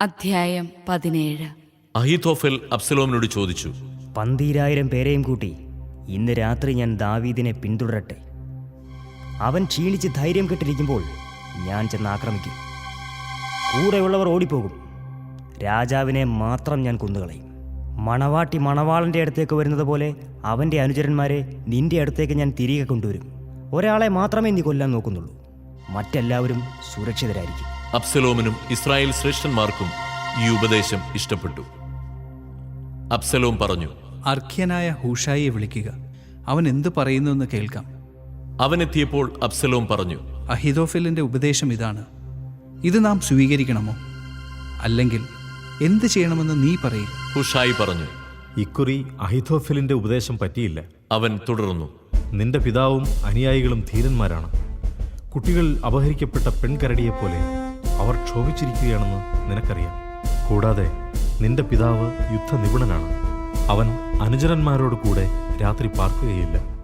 അധ്യായം പതിനേഴ്. അഹിതോഫൽ അബ്സലോമിനോട് ചോദിച്ചു പന്തീരായിരം പേരെയും കൂട്ടി ഇന്ന് രാത്രി ഞാൻ ദാവീദിനെ പിന്തുടരട്ടെ. അവൻ ക്ഷീണിച്ച് ധൈര്യം കെട്ടിരിക്കുമ്പോൾ ഞാൻ ചെന്ന് ആക്രമിക്കും. കൂടെയുള്ളവർ ഓടിപ്പോകും. രാജാവിനെ മാത്രം ഞാൻ കൊന്നുകളയും. മണവാട്ടി മണവാളന്റെ അടുത്തേക്ക് വരുന്നത് പോലെ അവന്റെ അനുചരന്മാരെ നിന്റെ അടുത്തേക്ക് ഞാൻ തിരികെ കൊണ്ടുവരും. ഒരാളെ മാത്രമേ നീ കൊല്ലാൻ നോക്കുന്നുള്ളൂ. മറ്റെല്ലാവരും സുരക്ഷിതരായിരിക്കും. അബ്സലോമിനും ഇസ്രായേൽ ശ്രേഷ്ഠന്മാർക്കും ഈ ഉപദേശം ഇഷ്ടപ്പെട്ടു. അബ്സലോം പറഞ്ഞു അർഖ്യനായ ഹൂഷായിയെ വിളിക്കുക. അവൻ എന്തു പറയുന്നുവെന്ന് കേൾക്കാം. അവനെത്തിയപ്പോൾ അബ്സലോം പറഞ്ഞു അഹിതോഫലിന്റെ ഉപദേശം ഇതാണ്. ഇത് നാം സ്വീകരിക്കണമോ? അല്ലെങ്കിൽ എന്ത് ചെയ്യണമെന്ന് നീ പറയും. ഹുഷായി പറഞ്ഞു ഇക്കുറി അഹിതോഫലിന്റെ ഉപദേശം പറ്റിയില്ല. അവൻ തുടർന്നു നിന്റെ പിതാവും അനുയായികളും ധീരന്മാരാണ്. കുട്ടികൾ അപഹരിക്കപ്പെട്ട പെൺകരടിയെപ്പോലെ അവർ ക്ഷോഭിച്ചിരിക്കുകയാണെന്ന് നിനക്കറിയാം. കൂടാതെ നിന്റെ പിതാവ് യുദ്ധനിപുണനാണ്. അവൻ അനുചരന്മാരോട് കൂടെ രാത്രി പാർക്കുകയില്ല.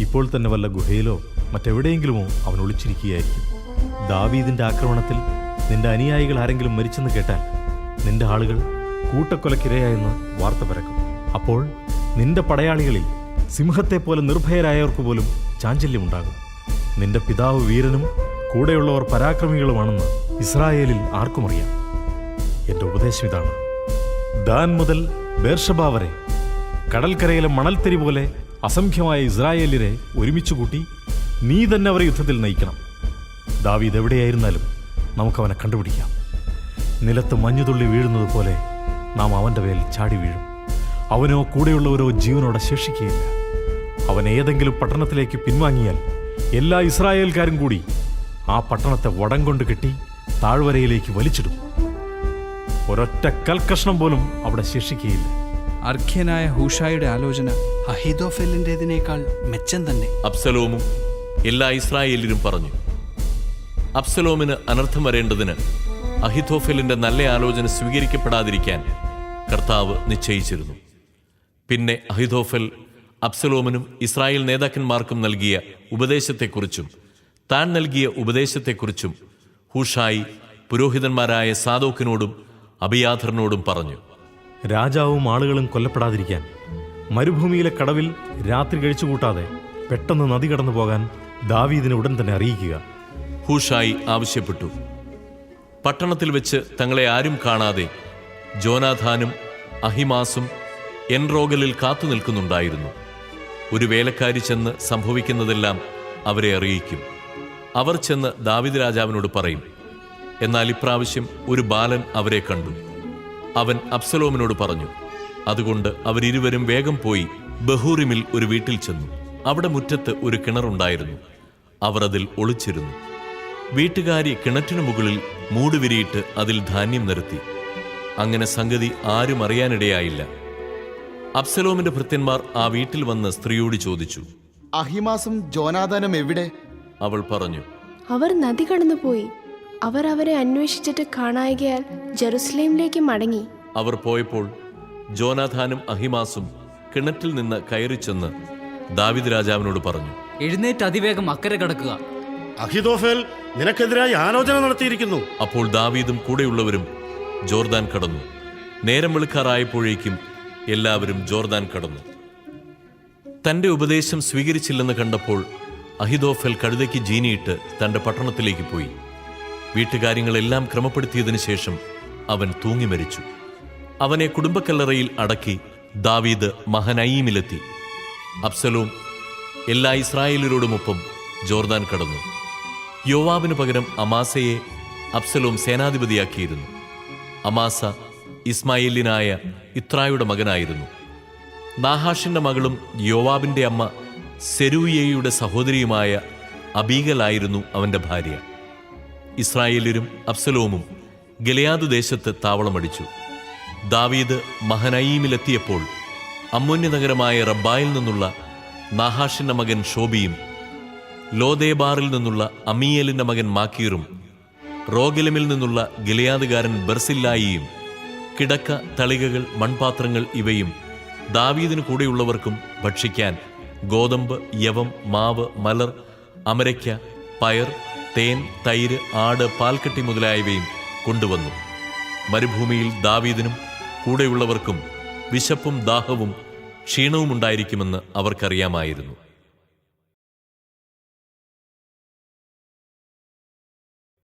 ഇപ്പോൾ തന്നെ വല്ല ഗുഹയിലോ മറ്റെവിടെയെങ്കിലുമോ അവൻ ഒളിച്ചിരിക്കുകയായിരിക്കും. ദാവീദിന്റെ ആക്രമണത്തിൽ നിന്റെ അനുയായികൾ ആരെങ്കിലും മരിച്ചെന്ന് കേട്ടാൽ നിന്റെ ആളുകൾ കൂട്ടക്കൊലക്കിരയായെന്ന് വാർത്ത പരക്കും അപ്പോൾ നിന്റെ പടയാളികളിൽ സിംഹത്തെപ്പോലെ നിർഭയരായവർക്ക് പോലും ചാഞ്ചല്യമുണ്ടാകും. നിന്റെ പിതാവ് വീരനും കൂടെയുള്ളവർ പരാക്രമികളുമാണെന്ന് ഇസ്രായേലിൽ ആർക്കും അറിയാം. എന്റെ ഉപദേശം ഇതാണ്. ദാൻ മുതൽ ബേർഷബ വരെ കടൽക്കരയിലെ മണൽത്തരി പോലെ അസംഖ്യമായ ഇസ്രായേലിനെ ഒരുമിച്ച് കൂട്ടി നീ തന്നെ അവരെ യുദ്ധത്തിൽ നയിക്കണം. ദാവീദ് എവിടെയായിരുന്നാലും നമുക്കവനെ കണ്ടുപിടിക്കാം. നിലത്ത് മഞ്ഞുതുള്ളി വീഴുന്നത് പോലെ നാം അവന്റെ മേൽ ചാടി വീഴും. അവനോ കൂടെയുള്ളവരോ ജീവനോടെ ശേഷിക്കുകയില്ല. അവൻ ഏതെങ്കിലും പട്ടണത്തിലേക്ക് പിൻവാങ്ങിയാൽ എല്ലാ ഇസ്രായേൽക്കാരും കൂടി ആ പട്ടണത്തെ വടം കൊണ്ട് കെട്ടി താഴ്വരയിലേക്ക് വലിച്ചിടും. ഒരൊറ്റ കൽക്കഷ്ണം പോലും അവിടെ ശേഷിക്കുകയില്ല. അർഖ്യനായ ഹൂഷായുടെ ആലോചന അഹിതോഫലിന്റെതിനേക്കാൾ മെച്ചം തന്നെ. അബ്സലോമും എല്ലാ ഇസ്രായേലിലും പറഞ്ഞു അബ്സലോമിന് അനർത്ഥം വരേണ്ടതിന് അഹിതോഫലിന്റെ നല്ല ആലോചന സ്വീകരിക്കപ്പെടാതിരിക്കാൻ കർത്താവ് നിശ്ചയിച്ചിരുന്നു. പിന്നെ അഹിതോഫൽ അബ്സലോമിനും ഇസ്രായേൽ നേതാക്കന്മാർക്കും നൽകിയ ഉപദേശത്തെക്കുറിച്ചും താൻ നൽകിയ ഉപദേശത്തെക്കുറിച്ചും ഹൂഷായി പുരോഹിതന്മാരായ സാദോക്കിനോടും അഭിയാഥറിനോടും പറഞ്ഞു രാജാവും ആളുകളും കൊല്ലപ്പെടാതിരിക്കാൻ മരുഭൂമിയിലെ കടവിൽ രാത്രി കഴിച്ചുകൂട്ടാതെ പെട്ടെന്ന് നദി കടന്നു പോകാൻ ദാവീദിനെ ഉടൻ തന്നെ അറിയിക്കുക. ഹൂഷായി ആവശ്യപ്പെട്ടു. പട്ടണത്തിൽ വെച്ച് തങ്ങളെ ആരും കാണാതെ ജോനാഥാനും അഹിമാസും എൻറോഗലിൽ കാത്തു നിൽക്കുന്നുണ്ടായിരുന്നു. ഒരു വേലക്കാരി ചെന്ന് സംഭവിക്കുന്നതെല്ലാം അവരെ അറിയിക്കും. അവർ ചെന്ന് ദാവിദ് രാജാവിനോട് പറയും എന്നാൽ ഇപ്രാവശ്യം ഒരു ബാലൻ അവരെ കണ്ടു. അവൻ അബ്സലോമിനോട് പറഞ്ഞു അതുകൊണ്ട് അവരിരുവരും വേഗം പോയി ബഹൂറിമിൽ ഒരു വീട്ടിൽ ചെന്നു. അവിടെ മുറ്റത്ത് ഒരു കിണറുണ്ടായിരുന്നു അവർ അതിൽ ഒളിച്ചിരുന്നു. വീട്ടുകാരി കിണറ്റിനു മുകളിൽ മൂടുവിരിയിട്ട് അതിൽ ധാന്യം നിരത്തി. അങ്ങനെ സംഗതി ആരും അറിയാനിടയായില്ല. അബ്സലോമിന്റെ ഭൃത്യന്മാർ ആ വീട്ടിൽ വന്ന് സ്ത്രീയോട് ചോദിച്ചു അഹിമാസും ജോനാദാനും എവിടെ? അവൾ പറഞ്ഞു അവർ നദി കടന്നുപോയി. അവർ അവരെ അന്വേഷിച്ചിട്ട് കാണായികയാൽ ജെറുസലേമിലേക്ക് മടങ്ങി. അവർ പോയപ്പോൾ ജോനാഥാനും അഹിമാസും കിണറ്റിൽ നിന്ന് കയറി ചെന്ന് ദാവിദ് രാജാവിനോട് പറഞ്ഞു എഴുന്നേറ്റ് അതിവേഗം അക്കരെ കടക്കുക. അഹിതോഫേൽ നിനക്കെതിരായി ആലോചന നടത്തിയിരിക്കുന്നു. അപ്പോൾ ദാവീദും കൂടെയുള്ളവരും ജോർദാൻ കടന്നു. നേരം വെളുക്കാറായപ്പോഴേക്കും എല്ലാവരും ജോർദാൻ കടന്നു. തന്റെ ഉപദേശം സ്വീകരിച്ചില്ലെന്ന് കണ്ടപ്പോൾ അഹിതോഫൽ കഴുതയ്ക്ക് ജീനിയിട്ട് തന്റെ പട്ടണത്തിലേക്ക് പോയി. വീട്ടുകാര്യങ്ങളെല്ലാം ക്രമപ്പെടുത്തിയതിനു ശേഷം അവൻ തൂങ്ങി മരിച്ചു. അവനെ കുടുംബക്കല്ലറയിൽ അടക്കി ദാവീദ് മഹനയീമിലെത്തി. അബ്സലോം എല്ലാ ഇസ്രായേലരോടുമൊപ്പം ജോർദാൻ കടന്നു. യോവാവിന് പകരം അമാസയെ അബ്സലോം സേനാധിപതിയാക്കിയിരുന്നു. അമാസ ഇസ്മായേലിനായ ഇത്രായുടെ മകനായിരുന്നു. നാഹാഷിന്റെ മകളും യോവാബിന്റെ അമ്മ സെരൂയയുടെ സഹോദരിയുമായ അബീഗലായിരുന്നു അവന്റെ ഭാര്യ. ഇസ്രായേലരും അബ്സലോമും ഗലയാദ് ദേശത്ത് താവളമടിച്ചു ദാവീദ് മഹനയീമിലെത്തിയപ്പോൾ അമ്മുന്യനഗരമായ റബ്ബായിൽ നിന്നുള്ള നാഹാഷിന്റെ മകൻ ഷോബിയും ലോദേബാറിൽ നിന്നുള്ള അമീയലിന്റെ മകൻ മാക്കീറും റോഗലമിൽ നിന്നുള്ള ഗിലയാദുകാരൻ ബർസില്ലായിയും കിടക്ക തളികകൾ മൺപാത്രങ്ങൾ ഇവയും ദാവീദിനു കൂടെയുള്ളവർക്കും ഭക്ഷിക്കാൻ ഗോതമ്പ് യവം മാവ് മലർ അമരയ്ക്ക പയർ തേൻ തൈര് ആട് പാൽക്കട്ടി മുതലായവയും കൊണ്ടുവന്നു. മരുഭൂമിയിൽ ദാവീദിനും കൂടെയുള്ളവർക്കും വിശപ്പും ദാഹവും ക്ഷീണവും ഉണ്ടായിരിക്കുമെന്ന് അവർക്കറിയാമായിരുന്നു.